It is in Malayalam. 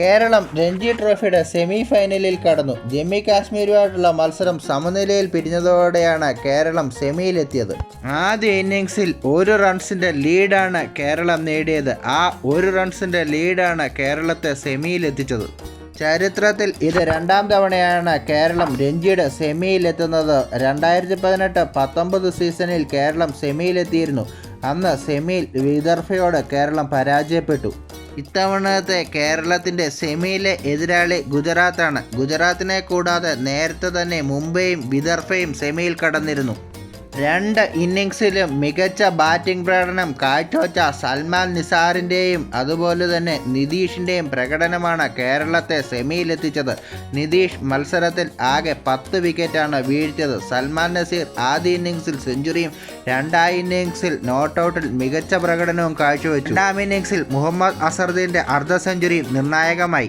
കേരളം രഞ്ജി ട്രോഫിയുടെ സെമി ഫൈനലിൽ കടന്നു. ജമ്മു കാശ്മീരുമായിട്ടുള്ള മത്സരം സമനിലയിൽ പിരിഞ്ഞതോടെയാണ് കേരളം സെമിയിലെത്തിയത്. ആദ്യ ഇന്നിങ്സിൽ ഒരു റൺസിന്റെ ലീഡാണ് കേരളം നേടിയത്. ആ ഒരു റൺസിന്റെ ലീഡാണ് കേരളത്തെ സെമിയിലെത്തിച്ചത്. ചരിത്രത്തിൽ ഇത് രണ്ടാം തവണയാണ് കേരളം രഞ്ജിയുടെ സെമിയിലെത്തുന്നത്. രണ്ടായിരത്തി പതിനെട്ട് പത്തൊമ്പത് സീസണിൽ കേരളം സെമിയിലെത്തിയിരുന്നു. അന്ന് സെമിയിൽ വിദർഭയോട് കേരളം പരാജയപ്പെട്ടു. ഇത്തവണത്തെ കേരളത്തിന്റെ സെമിയിലെ എതിരാളി ഗുജറാത്താണ്. ഗുജറാത്തിനെ കൂടാതെ നേരത്തെ തന്നെ മുംബൈയും വിദർഭയും സെമിയിൽ കടന്നിരുന്നു. രണ്ട് ഇന്നിങ്സിലും മികച്ച ബാറ്റിംഗ് പ്രകടനം കാഴ്ചവെച്ച സൽമാൻ നിസാറിന്റെയും അതുപോലെ തന്നെ നിതീഷിന്റെയും പ്രകടനമാണ് കേരളത്തെ സെമിയിലെത്തിച്ചത്. നിതീഷ് മത്സരത്തിൽ ആകെ പത്ത് വിക്കറ്റാണ് വീഴ്ത്തിയത്. സൽമാൻ നസീർ ആദ്യ ഇന്നിങ്സിൽ സെഞ്ചുറിയും രണ്ടാം ഇന്നിങ്സിൽ നോട്ടൗട്ടിൽ മികച്ച പ്രകടനവും കാഴ്ചവെച്ചു. രണ്ടാം ഇന്നിങ്സിൽ മുഹമ്മദ് അസറുദ്ദീന്റെ അർദ്ധ സെഞ്ചുറിയും നിർണായകമായി.